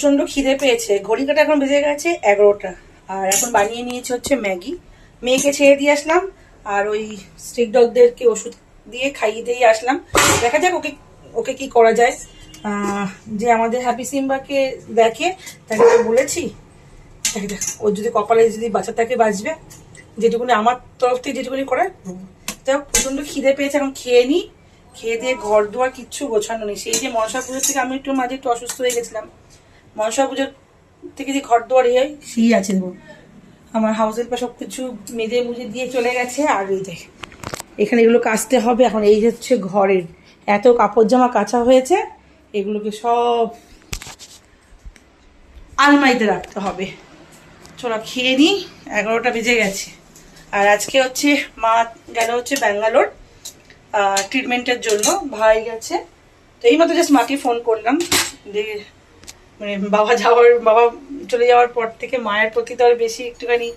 প্রচণ্ড খিদে পেয়েছে। ঘড়ি কাটা এখন বেজে গেছে এগারোটা। আর এখন বানিয়ে নিয়েছে হচ্ছে ম্যাগি। মেয়েকে ছেড়ে দিয়ে আসলাম, আর ওই স্ট্রিক ডগদেরকে ওষুধ দিয়ে খাইয়ে দিয়ে আসলাম। দেখা যাক ওকে ওকে কি করা যায়। যে আমাদের হ্যাপি সিম্বাকে দেখে, তাকে তো বলেছি। তাকে দেখ ওর যদি কপালে যদি বাচ্চা থাকে বাঁচবে, যেটুকুনি আমার তরফ থেকে যেটুকুনি করে যাই হোক প্রচণ্ড খিদে পেয়েছে, এখন খেয়ে নিই খেয়ে দিয়ে ঘর দুয়ার কিচ্ছু গোছানো নেই। সেই যে মনসা পুজোর থেকে আমি একটু মাঝে একটু অসুস্থ হয়ে গেছিলাম। মনসা পুজোর থেকে যে ঘর দুয়ার হয় সেই আছে দেখো আমার হাউসের পর সব কিছু মেজে মুজে দিয়ে চলে গেছে, আর এই দেখ, এখানে এগুলো কাচতে হবে। এখন এই হচ্ছে ঘরের। এত কাপড় জামা কাচা হয়েছে, এগুলোকে সব আলমারিতে রাখতে হবে। চলো খেয়ে নিই এগারোটা বেজে গেছে। আর আজকে হচ্ছে মা গেল হচ্ছে ব্যাঙ্গালোর ট্রিটমেন্টের জন্য। ভাই গেছে। তো এই মতো জাস্ট মাকে ফোন করলাম। যে মানে বাবা যাওয়ার বাবা চলে যাওয়ার পর থেকে মায়ের প্রতি তো আর বেশি একটুখানি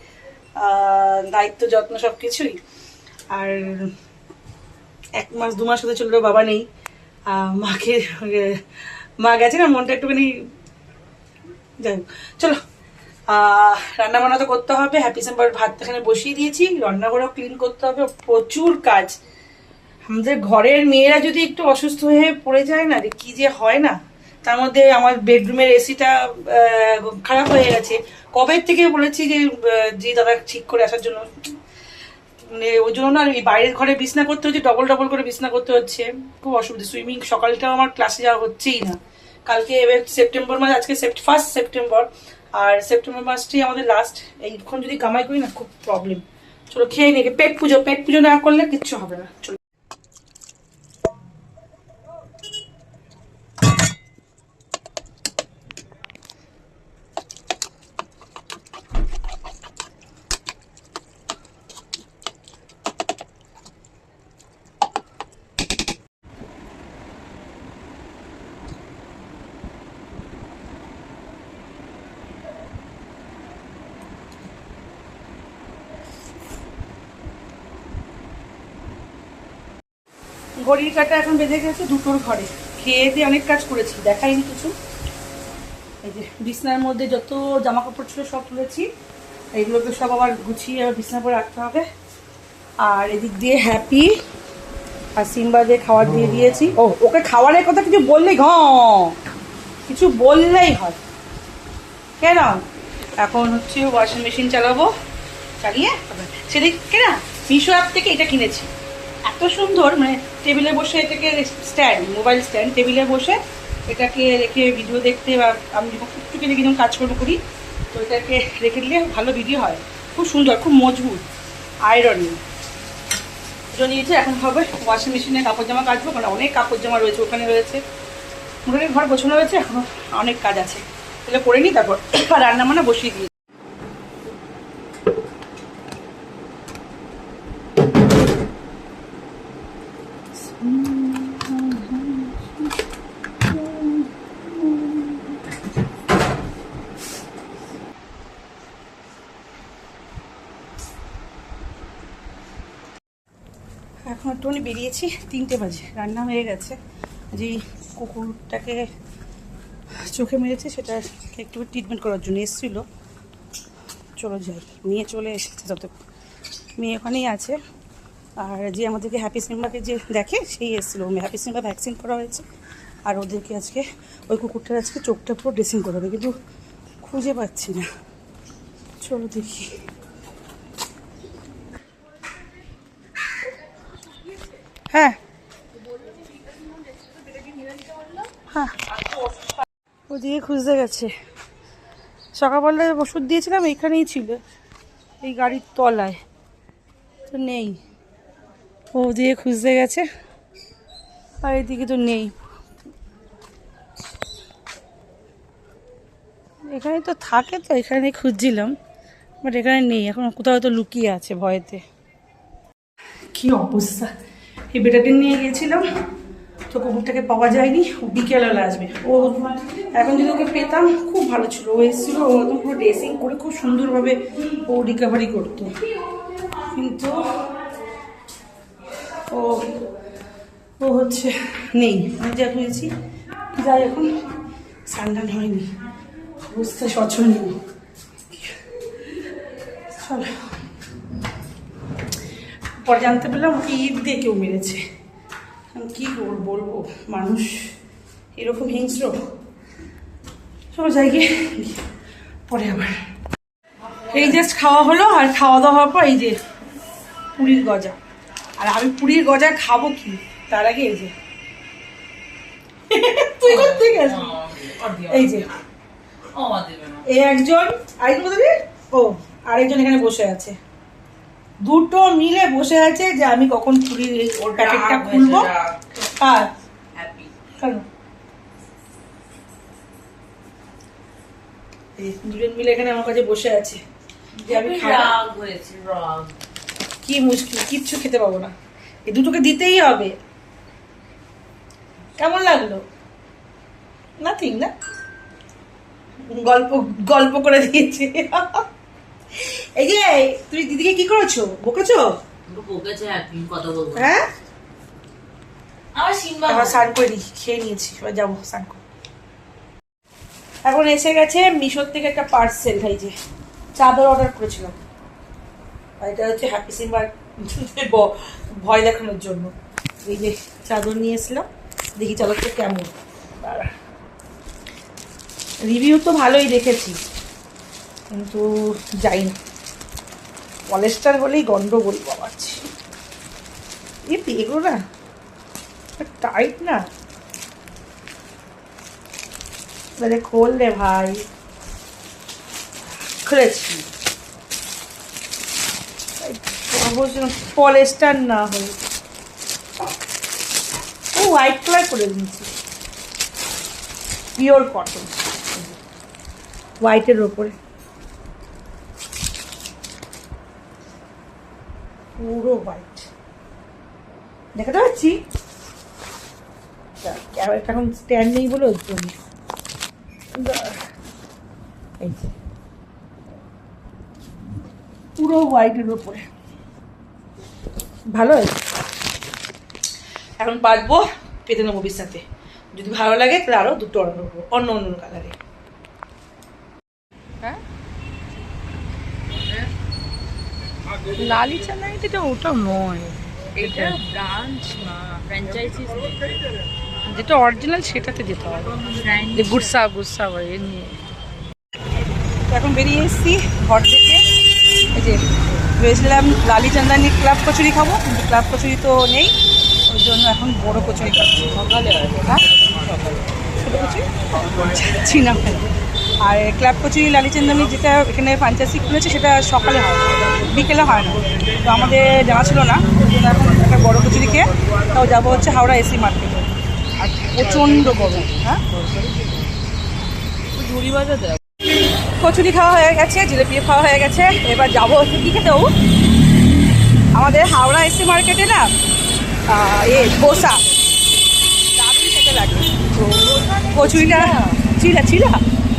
দায়িত্ব যত্ন সব কিছুই আর এক মাস দু মাস হতে চললেও বাবা নেই। মাকে মা গেছে না মনটা একটুখানি যাই হোক, চলো রান্না বান্না তো করতে হবে। হ্যাপি সেম্বার ভাত এখানে বসিয়ে দিয়েছি। রান্নাঘরও ক্লিন করতে হবে। প্রচুর কাজ। আমাদের ঘরের মেয়েরা যদি একটু অসুস্থ হয়ে পড়ে যায় না কি যে হয় না তার মধ্যে আমার বেডরুমের এসিটা খারাপ হয়ে গেছে। কবে থেকে বলেছি যে যে দাদা, ঠিক করে আসার জন্য? মানে ওই জন্য না বাইরের ঘরে বিছনা করতে হচ্ছে ডবল ডবল করে বিছনা করতে হচ্ছে। খুব অসুবিধা। সুইমিং সকালটাও আমার ক্লাসে যাওয়া হচ্ছেই না। কালকে এবার সেপ্টেম্বর মাস, আজকে ফার্স্ট সেপ্টেম্বর আর সেপ্টেম্বর মাসটি আমাদের লাস্ট এইক্ষণ যদি কামাই করি না, খুব প্রবলেম চলো খেয়ে নিয়ে পেট পুজো পেট পুজো না করলে কিচ্ছু হবে না। চলো। ঘড়ির কাটা এখন বেজে গেছে দুটোর ঘরে। খেয়ে দিয়ে অনেক কাজ করেছি, দেখাইনি কিছু। এই যে বিছনার মধ্যে যত জামা কাপড় ছিল সব তুলেছি, এইগুলোকে সব আবার গুছিয়ে আবার বিছনার পরে রাখতে হবে। আর এদিক দিয়ে হ্যাপি আর সিম্বা দিয়ে খাবার দিয়ে দিয়েছি। ও, ওকে খাবারের কথা কিছু বললেই ঘ। কিছু বললেই হয়। কেন? এখন হচ্ছে ওয়াশিং মেশিন চালাবো। চালিয়ে সেদিক কেনা? মিশো অ্যাপ থেকে এটা কিনেছি। সুন্দর মানে টেবিলে বসে এটাকে স্ট্যান্ড মোবাইল স্ট্যান্ড টেবিলে বসে এটাকে রেখে ভিডিও দেখতে বা আমি যখন টুকটুকি রেখে যখন কাজকর্ম করি, তো এটাকে রেখে দিলে ভালো ভিডিও হয়। খুব সুন্দর, খুব মজবুত আয়রন ওটা নিয়েছে, এখন হবে ওয়াশিং মেশিনে কাপড় জামা কাচবো, কারণ অনেক কাপড় জামা রয়েছে ওখানে রয়েছে। মোটামুটি ঘর গোছানো হয়েছে, এখনও অনেক কাজ আছে। তাহলে করে নিই, তারপর রান্না বান্না বসিয়ে দিই এখন একটুখানি বেরিয়েছি, তিনটে বাজে, রান্না হয়ে গেছে। যে কুকুরটাকে চোখে মেরেছে, সেটা একটু ট্রিটমেন্ট করার জন্য এসেছিল। চলো যাই, নিয়ে চলে এসেছে তত মেয়ে ওখানেই আছে। আর যে আমাদেরকে হ্যাপি সিম্বাকে যে দেখে, সেই এসেছিল। হ্যাপি সিম্বা ভ্যাকসিন করা হয়েছে। আর ওদেরকে আজকে, ওই কুকুরটার আজকে চোখটা পুরো ড্রেসিং করা হবে। কিন্তু খুঁজে পাচ্ছি না। চলো দেখি। হ্যাঁ। হ্যাঁ। ওদিকে খুঁজতে গেছে। সকালবেলায় ওষুধ দিয়েছিলাম, এইখানেই ছিল, এই গাড়ির তলায়। তো নেই। ও দিয়ে খুঁজতে গেছে, আর এদিকে তো নেই। এখানে তো থাকে তো, এখানে খুঁজছিলাম, বাট এখানে নেই, এখন কোথাও তো লুকিয়ে আছে ভয়েতে। কি অবস্থা? এই বেটাদিন নিয়ে গিয়েছিলাম, তো কুকুরটাকে পাওয়া যায়নি বিকেলবেলা আসবে। ও এখন যদি ওকে পেতাম, খুব ভালো ছিল। ও এসেছিল, ও একদম পুরো ড্রেসিং করে খুব সুন্দরভাবে ও রিকভারি করতো। কিন্তু ও ও হচ্ছে নেই। আমি যা হয়েছি যাই এখন স্নান টান হয়নি। অবস্থা শোচনীয় চলো। পরে জানতে পারলাম ওকে ইট দিয়ে কেউ মেরেছে। আমি কী করব বলব? মানুষ এরকম হিংস্র? সব যাই গিয়ে। পরে আবার। এই জাস্ট খাওয়া হলো আর খাওয়া দাওয়া হওয়ার পর এই যে পুরীর গজা। আর আমি পুরীর গজা খাব কি? তার আগে এই যে। তুই করতে গেছিস এই যে। এই একজন আরেকজন কোথায়? ও আরেকজন এখানে বসে আছে। দুটো মিলে বসে আছে যে আমি কখন এই ওর প্যাকেটটা খুলবো। আর কেন? দুজন মিলে এখানে আমার কাছে বসে আছে। যে আমি কি মুশকিল কিচ্ছু খেতে পাবো না। এই দুটোকে দিতেই হবে। কেমন লাগল? নাথিং না? গল্প গল্প করে দিয়েছে। এই যে তুমি দিদিকে কি করেছ? বকেছো? হ্যাঁ? এবার স্নান করে নি খেয়ে নিয়েছি এবার যাব স্নান করে এখন এসে গেছে মিশোর থেকে একটা পার্সেল এই যে চাদর অর্ডার করেছিলাম। এটা হচ্ছে হ্যাপি সিম্বার ভয় দেখানোর জন্য। এই যে চাদর নিয়ে এসলাম দেখি চাদরটা কেমন। রিভিউ তো ভালোই দেখেছি। কিন্তু যাই না পলেস্টার হলেই গন্ডগোল বাবাচ্ছি। এ পেগো না টাইট না। তাহলে খোল রে ভাই। খুলেছি। পলেস্টার না হয়ে ও হোয়াইট কালার করে দিয়েছি। পিওর কটন হোয়াইটের ওপরে। পুরো হোয়াইট দেখাতে পাচ্ছি? এখন স্ট্যান্ড নেই বলে ওর জন্য। এই পুরো হোয়াইটের ওপরে ভালো এখন বাঁচবো পেতে নেব বিছাতে যদি ভালো লাগে তাহলে আরও দুটো অর্ডার করব অন্য অন্য কালারে হ্যাঁ? লালি চালাই তো ওটা নয়। এটা ব্রাঞ্চ না ফ্র্যাঞ্চাইজিস যেটা অরিজিনাল সেটাতে যেতে হবে। যে গুডসা গুডসা হয় এ নিয়ে। এখন বেরিয়ে এসেছি ঘর থেকে। এই যে ভেবেছিলাম লালি চান্দানি ক্লাব কচুরি খাব কিন্তু ক্লাব কচুরি তো নেই। ওই জন্য এখন বড় কচুরি খাচ্ছি। সকালে হয়। ছোটো কচুরি? যাচ্ছি না আর ক্লাব কচুরি লালি চান্দানি যেটা এখানে ফ্রাঞ্চাইজি খুলেছে, সেটা সকালে হয়, বিকেলে হয় না। তো আমাদের জানা ছিল না এখন একটা বড় কচুরি খেয়ে তাও যাব হচ্ছে হাওড়া এসি মার্কেটে। আর প্রচণ্ড গরম হ্যাঁ? কচুরি খাওয়া হয়ে গেছে, জিলেপি খাওয়া হয়ে গেছে, এবার যাব হচ্ছে কী খেতেও আমাদের হাওড়া এসি মার্কেটে না এ ধোসা দারুণ খেতে লাগে। তো কচুরিটা চিলা চিলা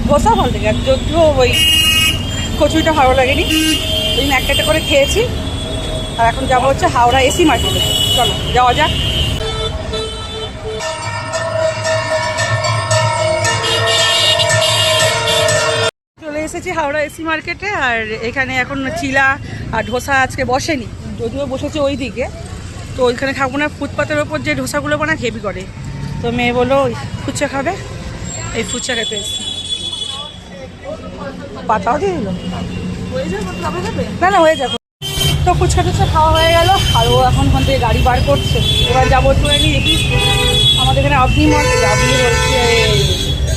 ধোসা ভালো লাগে আর যদিও ওই কচুরিটা ভালো লাগেনি, ওই একটা করে খেয়েছি। আর এখন যাব হচ্ছে হাওড়া এসি মার্কেটে। চলো, যাওয়া যাক। চলে এসেছি হাওড়া এসি মার্কেটে, আর এখানে এখন চিলা আর ধোসা আজকে বসেনি। যদিও বসেছে ওই দিকে, তো ওইখানে খাব না, ফুটপাতের ওপর যে ধোসাগুলো বানা হেভি করে। তো মেয়ে বলল, ওই ফুচকা খাবে? এই ফুচকা খেতে এসেছি। পাতাও দিয়ে দিল। না না হয়ে যাবে। তো ফুচকা টুচকা খাওয়া হয়ে গেল আর ও এখন ওখান থেকে গাড়ি বার করছে। এবার যাব একটু দেখি আমাদের এখানে আপনি মল আপনি বলছে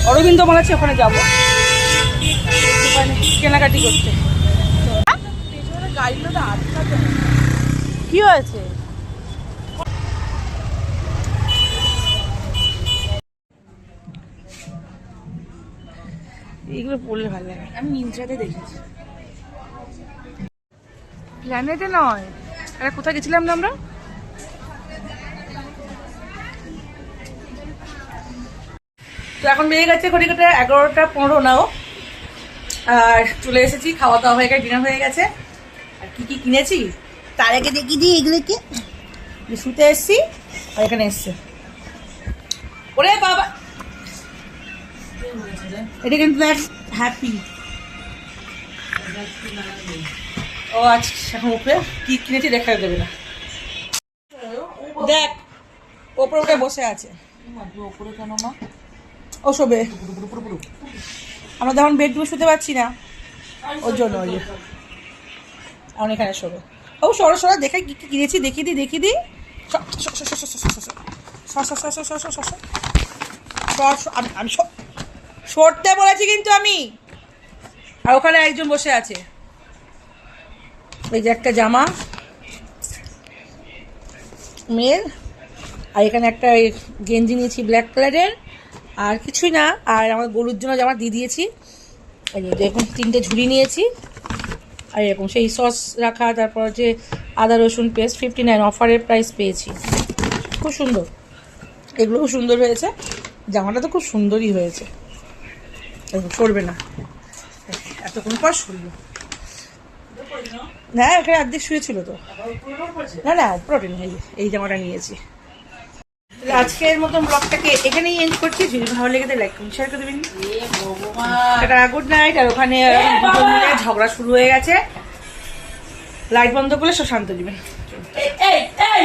অরবিন্দ মল আছে ওখানে যাব। কেনাকাটি করতে। কি হয়েছে? এগুলো পড়লে ভালো লাগে। আমি মিন্ত্রাতে দেখেছি। প্ল্যানেটে নয়। আরে কোথায় গেছিলাম না আমরা? তো এখন বেরিয়ে গেছে ঘড়ি ঘটে এগারোটা পনেরো নাও। আর চলে এসেছি খাওয়া দাওয়া হয়ে গেছে ডিনার হয়ে গেছে। আর কি কি কিনেছি? তার আগে দেখি দিই এগুলোকে। শুতে এসছি আর এখানে এসছে। ওরে বাবা! এটা কিন্তু দ্যাটস হ্যাপি ও আচ্ছা উপরে কি কিনেছি দেখা দেবে না দেখ ওপরে ওটা বসে আছে ও শোবে আমরা তখন বেডরুমে শুতে পারছি না ওর জন্য ওই এখানে শোবে ও সর সরো দেখে কি কিনেছি দেখি দি দেখি দি আমি সরতে বলেছি কিন্তু আমি। আর ওখানে একজন বসে আছে। এই যে একটা জামা। মেয়ের। আর এখানে একটা গেঞ্জি নিয়েছি ব্ল্যাক কালারের আর কিছুই না। আর আমার গরুর জন্য জামা দিয়ে দিয়েছি। এরকম তিনটে ঝুড়ি নিয়েছি। আর এরকম সেই সস রাখা, তারপর যে আদা, রসুন পেস্ট ফিফটি নাইন অফারের প্রাইস পেয়েছি। খুব সুন্দর। এগুলো খুব সুন্দর হয়েছে। জামাটা তো খুব সুন্দরই হয়েছে। সরবে না। এতক্ষণ পর সরবে না এখানে অর্ধেক শুয়েছিল তো। না না প্রোটিন এই এই জামাটা নিয়েছি। আজকের মতন ব্লগটাকে এখানেই এন্ড করছি। যদি ভালো লেগে লাইক করুন শেয়ার করে দেবেন। একটা গুড নাইট আর ওখানে দুজন মিলে ঝগড়া শুরু হয়ে গেছে। লাইট বন্ধ করলে সব শান্ত দিবেন এই এই!